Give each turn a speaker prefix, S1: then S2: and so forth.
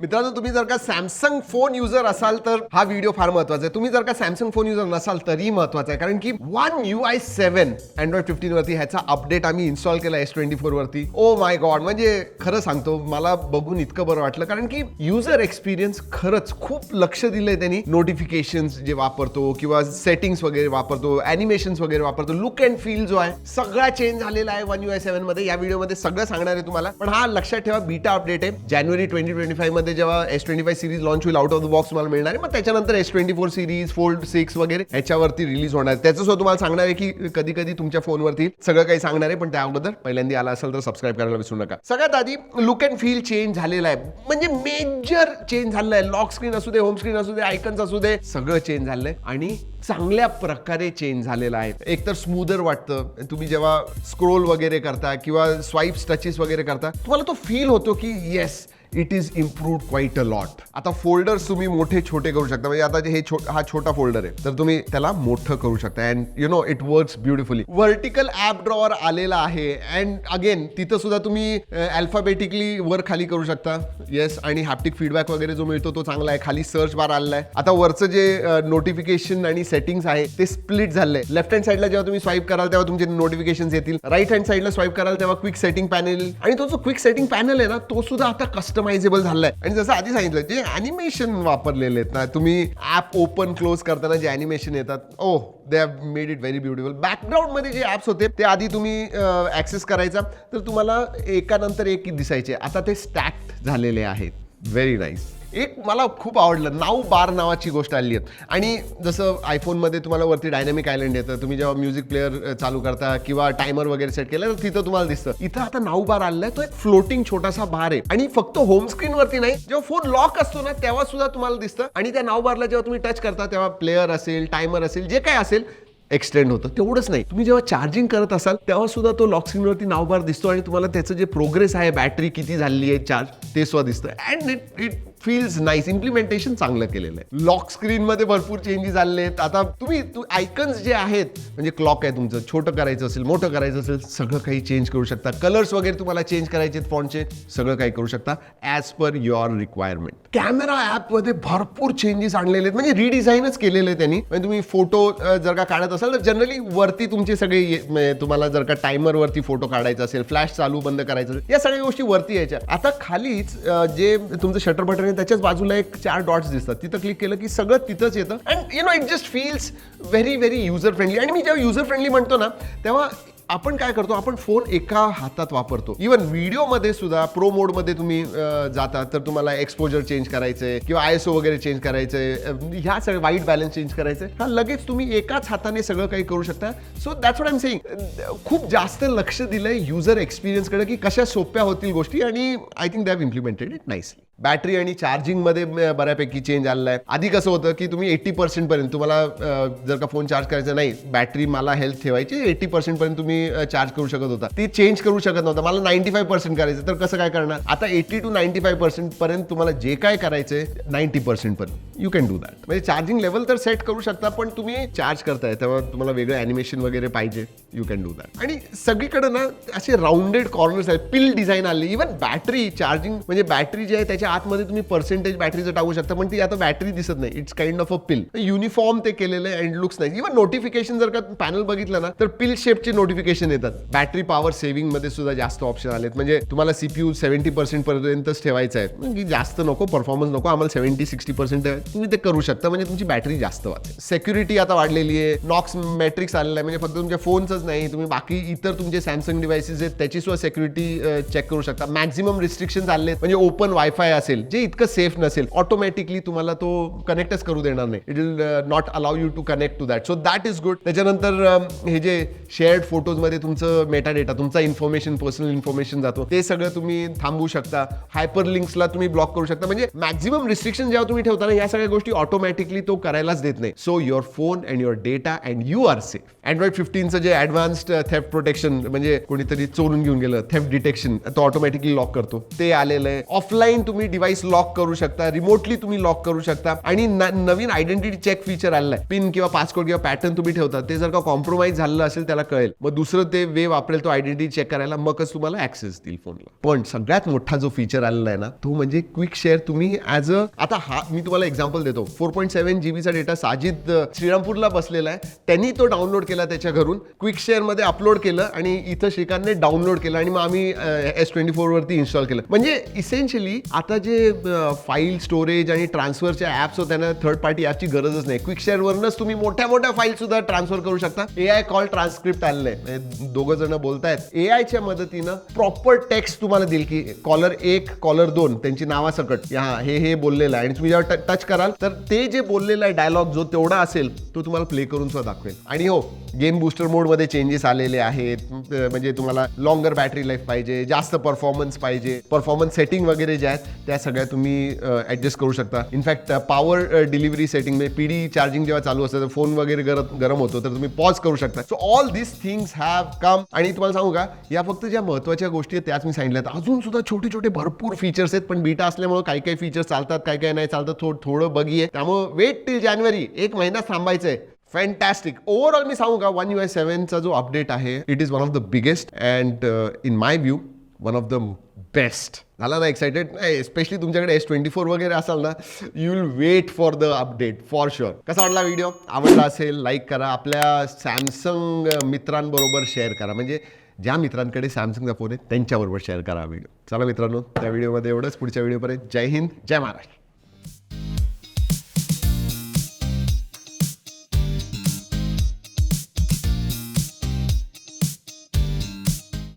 S1: मित्रांनो तुम्ही जर का सॅमसंग फोन युजर असाल तर हा व्हिडिओ फार महत्त्वाचा आहे. तुम्ही जर का सॅमसंग फोन युजर नसाल तरी महत्त्वाचा आहे. कारण की one U I seven Android fifteen वरती ह्याचा अपडेट आम्ही इन्स्टॉल केला एस ट्वेंटी फोर वरती. ओ माय गॉड म्हणजे खरं सांगतो मला बघून इतकं बरं वाटलं. कारण की युजर एक्सपिरियन्स खरंच खूप लक्ष दिलंय त्यांनी. नोटिफिकेशन जे वापरतो किंवा सेटिंग्स वगैरे वापरतो अॅनिमेशन्स वगैरे वापरतो. लुक अँड फील जो आहे सगळा चेंज झालेला आहे वन यू आय सेव्हनमध्ये. या व्हिडिओमध्ये सगळं सांगणार आहे तुम्हाला. पण हा लक्षात ठेवा बीटा अपडेट आहे. जानेवारी ट्वेंटी ट्वेंटी फाईव्ह मध्ये जेव्हा S twenty five series launch होईल आउट ऑफ द बॉक्स तुम्हाला मिळणार आहे. मग त्याच्यानंतर S twenty four series fold six वगैरे याच्यावरती रिलीज होणार आहे. त्याचं सुद्धा तुम्हाला सांगणार आहे की कधी कधी तुमच्या फोनवरती सगळं काही सांगणार आहे पण त्या अगोदर पहिल्यांदा आला असेल तर सबस्क्राईब करायला विसरू नका. सगळ्यात आधी लुक अँड फील चेंज झालेला आहे. म्हणजे मेजर चेंज झालेला आहे. लॉक स्क्रीन असू दे होम स्क्रीन असू दे आयकन्स असू दे सगळं चेंज झालंय आणि चांगल्या प्रकारे चेंज झालेला आहे. एकतर स्मूदर वाटतं. तुम्ही जेव्हा स्क्रोल वगैरे करता किंवा स्वाईप्स टचेस वगैरे करता तुम्हाला तो फील होतो की yes it is improved quite a lot आता फोल्डर्स तुम्ही मोठे छोटे करू शकता. म्हणजे आता जे हे छो हा छोटा फोल्डर आहे तर तुम्ही त्याला मोठं करू शकता. And you know it works beautifully vertical app drawer आलेला आहे. अँड अगेन तिथं सुद्धा तुम्ही अल्फाबेटिकली वर खाली करू शकता. येस आणि हॅप्टिक फीडबॅक वगैरे जो मिळतो तो चांगला आहे. खाली सर्च बार आलेला आहे. आता वरचं जे नोटिफिकेशन आणि सेटिंग्स आहे ते स्प्लिट झाले लेफ्ट हँड साईडला जेव्हा तुम्ही स्वाईप कराल तेव्हा तुमचे नोटिफिकेशन येतील. राईट हँड साईडला स्वाईप कराल तेव्हा क्विक सेटिंग पॅनल आणि तो जो क्विक सेटिंग पॅनल आहे ना तो सुद्धा आता कस्टमायझेबल झालाय. आणि जसं आधी सांगितलं जे अॅनिमेशन वापरलेले आहेत ना तुम्ही ऍप ओपन क्लोज करताना जे अॅनिमेशन येतात ओ they have made it very beautiful बॅकग्राऊंडमध्ये जे ऍप्स होते ते आधी तुम्ही ऍक्सेस करायचा तर तुम्हाला एकानंतर एक दिसायचे. आता ते स्टॅक्ट झालेले आहेत. व्हेरी नाईस एक मला खूप आवडलं. नाव बार नावाची गोष्ट आली आहे. आणि जसं आयफोनमध्ये तुम्हाला वरती डायनॅमिक आयलंड येतं. तुम्ही जेव्हा म्युझिक प्लेअर चालू करता किंवा टायमर वगैरे सेट केलं तर तिथं तुम्हाला दिसतं. इथं आता नाव बार आलेला आहे तो एक फ्लोटिंग छोटासा बार आहे. आणि फक्त होम स्क्रीनवरती नाही जेव्हा फोन लॉक असतो ना तेव्हा सुद्धा तुम्हाला दिसतं. आणि त्या नाव बारला जेव्हा तुम्ही टच करता तेव्हा प्लेअर असेल टायमर असेल जे काय असेल एक्सटेंड होतं. तेवढंच नाही. तुम्ही जेव्हा चार्जिंग करत असाल तेव्हा सुद्धा तो लॉक स्क्रीनवरती नावबार दिसतो. आणि तुम्हाला त्याचं जे प्रोग्रेस आहे बॅटरी किती झाली आहे चार्ज ते सुद्धा दिसतं. And it it feels nice implementation चांगलं केलेलं आहे. लॉक स्क्रीनमध्ये भरपूर चेंजेस आलेले आहेत आता तुम्ही तू आयकन्स जे आहेत म्हणजे क्लॉक आहे तुमचं छोटं करायचं असेल मोठं करायचं असेल सगळं काही चेंज करू शकता. कलर्स वगैरे तुम्हाला चेंज करायचे आहेत फॉन्टचे सगळं काही करू शकता as per your requirement camera ॲपमध्ये भरपूर चेंजेस आणलेले आहेत. म्हणजे रिडिझाईनच केलेलं आहे त्यांनी. म्हणजे तुम्ही फोटो जर का काढत असाल तर जनरली वरती तुमचे सगळे म्हणजे तुम्हाला जर का टायमरवरती फोटो काढायचा असेल फ्लॅश चालू बंद करायचं असेल या सगळ्या गोष्टी वरती यायच्या. आता खालीच जे तुमचं शटर बटन आणि त्याच्याच बाजूला एक चार डॉट्स दिसतात. तिथं क्लिक केलं की सगळं तिथंच येतं. And you know it just feels very very user friendly आणि मी जेव्हा युजर फ्रेंडली म्हणतो ना तेव्हा आपण काय करतो आपण फोन एका हातात वापरतो. इवन व्हिडिओमध्ये सुद्धा प्रो मोडमध्ये तुम्ही जाता तर तुम्हाला एक्सपोजर चेंज करायचंय किंवा आय एस ओ वगैरे चेंज करायचंय म्हणजे ह्या सगळं वाईट बॅलन्स चेंज करायचंय. हा लगेच तुम्ही एकाच हाताने सगळं काही करू शकता. So that's what am saying खूप जास्त लक्ष दिलंय युजर एक्सपिरियन्सकडे की कशा सोप्या होतील गोष्टी. आणि I think they've implemented it nicely battery आणि चार्जिंगमध्ये बऱ्यापैकी चेंज आलेला आहे. आधी कसं होतं की तुम्ही एटी पर्सेंटपर्यंत तुम्हाला जर का फोन चार्ज करायचा नाही बॅटरी मला हेल्थ ठेवायची एटी पर्सेंटपर्यंत तुम्ही चार्ज करू शकत होता. ती चेंज करू शकत नव्हता. मला नाईन्टी फाईव्ह पर्सेंट करायचं तर कसं काय करणार? आता एटी टू नाईन्टी फाईव्ह पर्सेंटपर्यंत तुम्हाला जे काय करायचंय नाईन्टी पर्सेंट पर्यंत. यू कॅन डू दॅट म्हणजे चार्जिंग लेवल तर सेट करू शकता पण तुम्ही चार्ज करताय. तेव्हा तुम्हाला वेगळं अॅनिमेशन वगैरे पाहिजे. यू कॅन डू दॅट आणि सगळीकडे ना असे राऊंडेड कॉर्नर्स आहेत. पिल डिझाईन आले. इव्हन बॅटरी चार्जिंग म्हणजे बॅटरी जी आहे त्याच्या आतमध्ये तुम्ही पर्सेंटेज बॅटरीचं टाकू शकता पण ती आता बॅटरी दिसत नाही. It's kind of a pill uniform ते केलेलं आहे अँड लुक्स नाही इव्हन नोटिफिकेशन जर का पॅनल बघितलं ना तर पिल शेपचे नोटिफिकेशन येतात. बॅटरी पॉवर सेव्हिंगमध्ये सुद्धा जास्त ऑप्शन आलेत. म्हणजे तुम्हाला सीपीयू सेव्हन्टी पर्सेंट पर्यंतच ठेवायचं आहे. की जास्त नको परफॉर्मन्स नको आम्हाला सेव्हन्टी सिक्स्टी पर्सेंट तुम्ही ते करू शकता म्हणजे तुमची बॅटरी जास्त वाटते सेक्युरिटी आता वाढलेली आहे. नॉक्स मॅट्रिक्स आलेला आहे. म्हणजे फक्त तुमच्या फोनचंच नाही तुम्ही बाकी इतर तुमचे सॅमसंग डिव्हाइसेस आहेत त्याची सुद्धा सेक्युरिटी चेक करू शकता. मॅक्झिमम रिस्ट्रिक्शन आले म्हणजे ओपन वायफाय असेल जे इतकं सेफ नसेल ऑटोमॅटिकली तुम्हाला तो कनेक्टच करू देणार नाही. It will not allow you to connect to that so that is good त्याच्यानंतर um, हे जे शेअर्ड फोटोजमध्ये तुमचं मेटा डेटा तुमचा इन्फॉर्मेशन पर्सनल इन्फॉर्मेशन जातो ते सगळं तुम्ही थांबवू शकता. हायपर लिंक्सला तुम्ही ब्लॉक करू शकता. म्हणजे मॅक्झिमम रिस्ट्रिक्शन जेव्हा तुम्ही ठेवता ना या सगळ्या गोष्टी ऑटोमॅटिकली तो करायलाच देत नाही. So your phone and your data and you are safe Android फिफ्टीनचं जे ॲडव्हान्स्ड थेफ्ट प्रोटेक्शन म्हणजे कोणीतरी चोरून घेऊन गेलं थेफ्ट डिटेक्शन तो ऑटोमॅटिकली लॉक करतो. ते आलेलं आहे. ऑफलाईन तुम्ही डिव्हाइस लॉक करू शकता रिमोटली तुम्ही लॉक करू शकता. आणि नवीन आयडेंटिटी चेक फीचर आलेलं आहे पिन किंवा पासकोड किंवा पॅटर्न तुम्ही ठेवता ते जर का कॉम्प्रोमाइज झालेलं असेल त्याला कळेल. मग दुसरं ते वे वापरेल तो आयडेंटिटी चेक करायला मगच तुम्हाला ऍक्सेस देईल फोनला पण सगळ्यात मोठा जो फीचर आलेला आहे ना तो म्हणजे क्विक शेअर तुम्ही ॲज अ आता हा मी तुम्हाला एक्झाम्पल देतो. फोर पॉईंट सेव्हन जीबीचा डेटा साजिद श्रीरामपूरला बसलेला आहे. त्यांनी तो डाउनलोड केला त्याच्या घरून. क्विक शेअरमध्ये अपलोड केलं आणि इथं श्रीकांतने डाउनलोड केलं आणि मग आम्ही एस ट्वेंटी फोरवरती इन्स्टॉल केलं. म्हणजे इसेन्शियली आता जे फाईल स्टोरेज आणि ट्रान्सफरच्या ॲप्स होत्या ना थर्ड पार्टी ॲपची गरजच नाही. क्विक शेअरवरनंच तुम्ही मोठ्या मोठ्या फाईल सुद्धा ट्रान्सफर करू शकता. ए आय कॉल ट्रान्सक्रिप्ट आलेलं आहे दोघं जण बोलतायत. ए आयच्या मदतीनं प्रॉपर टेक्स्ट तुम्हाला देईल की कॉलर एक कॉलर दोन त्यांची नावासकट. या हे हे बोललेलं आहे. आणि तुम्ही जेव्हा टच कराल तर ते जे बोललेलं आहे डायलॉग जो तेवढा असेल तो तुम्हाला प्ले करून सुद्धा दाखवेल. आणि हो गेम बुस्टर मोडमध्ये चेंजेस आलेले आहेत. म्हणजे तुम्हाला लॉंगर बॅटरी लाईफ पाहिजे जास्त परफॉर्मन्स पाहिजे. परफॉर्मन्स सेटिंग वगैरे जे आहेत त्या सगळ्या तुम्ही ॲडजस्ट करू शकता. In fact power delivery setting म्हणजे पीडी चार्जिंग जेव्हा चालू असतं तर फोन वगैरे गरम गरम होतो तर तुम्ही पॉज करू शकता. So all this things have come आणि तुम्हाला सांगू का या फक्त ज्या महत्त्वाच्या गोष्टी आहेत त्याच मी सांगितल्या अजून सुद्धा छोटे छोटे भरपूर फीचर्स आहेत पण बीटा असल्यामुळे काही काही फीचर्स चालतात काही काही नाही चालतात थोडं थोडं बघी आहे. त्यामुळे वेट टिल जानेवारी एक महिना थांबायचं आहे फॅन्टॅस्टिक ओव्हरऑल मी सांगू का वन यू आय सेव्हनचा जो अपडेट आहे it is one of the biggest and in my view one of the best झाला ना एक्साइटेड नाही स्पेशली तुमच्याकडे एस ट्वेंटी फोर वगैरे असाल ना you will wait for the update for sure कसा वाटला व्हिडिओ आवडला असेल लाईक करा. आपल्या सॅमसंग मित्रांबरोबर शेअर करा. म्हणजे ज्या मित्रांकडे सॅमसंगचा फोन आहे त्यांच्याबरोबर शेअर करा व्हिडिओ चला मित्रांनो त्या व्हिडिओमध्ये एवढंच. पुढच्या व्हिडिओपर्यंत जय हिंद जय महाराष्ट्र.